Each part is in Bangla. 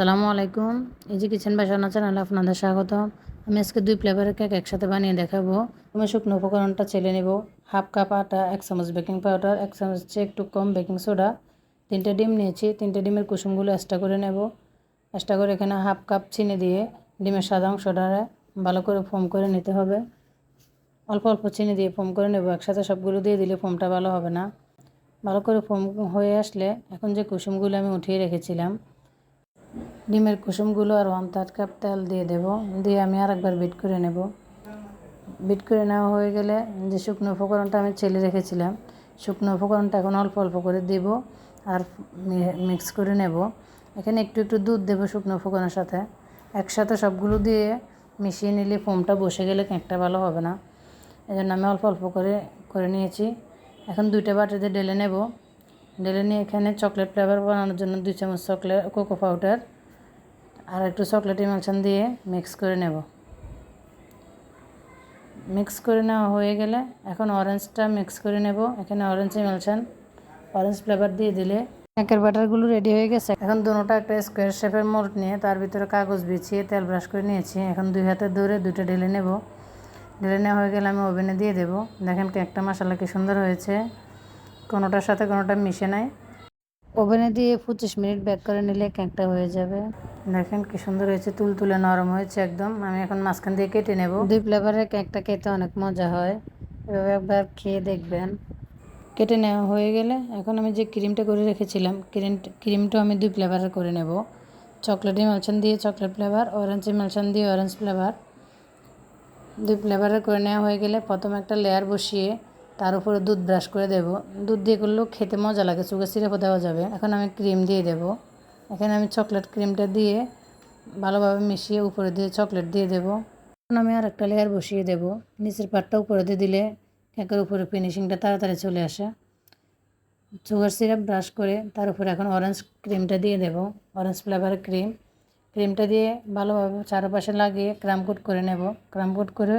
সালামু আলাইকুম। এই যে কিচেন বাসানো চ্যানেলে আপনাদের স্বাগত আমি আজকে দুই ফ্লেভারের কেক একসাথে বানিয়ে দেখাবো। আমি শুকনো উপকরণটা চেলে নেব। হাফ কাপ আটা, এক চামচ বেকিং পাউডার, এক চামচ চেয়ে একটু কম বেকিং সোডা, তিনটে ডিম নিয়েছি। তিনটে ডিমের কুসুমগুলো এক্সট্রা করে নেব। এক্সট্রা করে এখানে হাফ কাপ চিনি দিয়ে ডিমের সাদা অংশটা ভালো করে ফোম করে নিতে হবে। অল্প অল্প চিনি দিয়ে ফোম করে নেব। একসাথে সবগুলো দিয়ে দিলে ফোমটা ভালো হবে না। ভালো করে ফোম হয়ে আসলে এখন যে কুসুমগুলো আমি উঠিয়ে রেখেছিলাম ডিমের কুসুমগুলো আর ওয়ান থার্ড কাপ তেল দিয়ে দেব। দিয়ে আমি আর একবার বিট করে নেব। বিট করে নেওয়া হয়ে গেলে যে শুকনো উপকরণটা আমি ছেলে রেখেছিলাম, শুকনো উপকরণটা এখন অল্প অল্প করে দেব আর মিক্স করে নেব। এখানে একটু একটু দুধ দেবো শুকনো উপকরণের সাথে। একসাথে সবগুলো দিয়ে মিশিয়ে নিলে ফোমটা বসে গেলে কেকটা ভালো হবে না। এই জন্য আমি অল্প অল্প করে করে নিয়েছি। এখন দুইটা বাটিতে ঢেলে নেব। ঢেলে নিয়ে এখানে চকলেট ফ্লেভার বানানোর জন্য দুই চামচ চকলেট কোকো পাউডার আর একটু চকলেট ইমালশন দিয়ে মিক্স করে নেব। মিক্স করে নেওয়া হয়ে গেলে এখন অরেঞ্জটা মিক্স করে নেব। এখানে অরেঞ্জ ইমালশন অরেঞ্জ ফ্লেভার দিয়ে দিলে কেকের বাটারগুলো রেডি হয়ে গেছে। এখন দুটোটা একটা স্কোয়ার শেপের মোল্ড নিয়ে তার ভিতরে কাগজ বিছিয়ে তেল ব্রাশ করে নিয়েছি। এখন দুই হাতে ধরে দুটো ঢেলে নেব। ঢেলে নেওয়া হয়ে গেলে আমি ওভেনে দিয়ে দেবো। দেখেন কেকটা মশালা কি সুন্দর হয়েছে। কোনোটার সাথে কোনোটা মিশে নাই। ওভেনে দিয়ে পঁচিশ মিনিট ব্যাক করে নিলে কেকটা হয়ে যাবে। দেখেন কি সুন্দর হয়েছে, তুল তুলে নরম হয়েছে একদম। আমি এখন মাঝখান দিয়ে কেটে নেব। দুই ফ্লেভারের কেকটা খেতে অনেক মজা হয়। এভাবে একবার খেয়ে দেখবেন। কেটে নেওয়া হয়ে গেলে এখন আমি যে ক্রিমটা করে রেখেছিলাম ক্রিম ক্রিমটা আমি দুই ফ্লেভারের করে নেব। চকলেট ইমালশন দিয়ে চকলেট ফ্লেভার অরেঞ্জ ইমালশন দিয়ে অরেঞ্জ ফ্লেভার দুই ফ্লেভারের করে নেওয়া হয়ে গেলে প্রথমে একটা লেয়ার বসিয়ে তার উপরে দুধ ব্রাশ করে দেব। দুধ দিয়ে করলেও খেতে মজা লাগে সুগার সিরাপও দেওয়া যাবে। এখন আমি ক্রিম দিয়ে দেব। এখানে আমি চকলেট ক্রিমটা দিয়ে ভালোভাবে মিশিয়ে উপরে দিয়ে চকলেট দিয়ে দেব। এখন আমি আর একটা লেয়ার বসিয়ে দেব। নিচের পাটটা উপরে দিয়ে দিলে কেকের উপরে ফিনিশিংটা তাড়াতাড়ি চলে আসে। সুগার সিরাপ ব্রাশ করে তার উপরে এখন অরেঞ্জ ক্রিমটা দিয়ে দেব। অরেঞ্জ ফ্লেভারের ক্রিম ক্রিমটা দিয়ে ভালোভাবে চারপাশে লাগিয়ে ক্রাম কোট করে নেব। ক্রাম কোট করে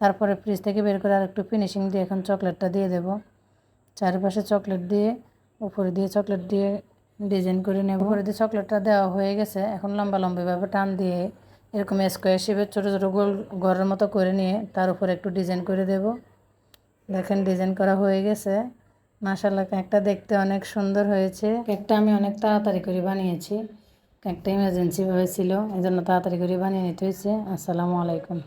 তারপরে ফ্রিজ থেকে বের করে আর একটু ফিনিশিং দিয়ে এখন চকলেটটা দিয়ে দেব। চারপাশে চকলেট দিয়ে, উপরে দিয়ে চকলেট দিয়ে ডিজাইন করে নেব। উপরে দিয়ে চকলেটটা দেওয়া হয়ে গেছে। এখন লম্বা লম্বিভাবে টান দিয়ে এরকম স্কোয়ার শেপের ছোটো ছোটো গোল ঘরের মতো করে নিয়ে তার উপরে একটু ডিজাইন করে দেব। দেখেন ডিজাইন করা হয়ে গেছে। মাসাল্লাহ কেকটা দেখতে অনেক সুন্দর হয়েছে। কেকটা আমি অনেক তাড়াতাড়ি করে বানিয়েছি। কেকটা ইমার্জেন্সিভাবে ছিল এই জন্য তাড়াতাড়ি করে বানিয়ে নিতে হয়েছে। আসসালামু আলাইকুম।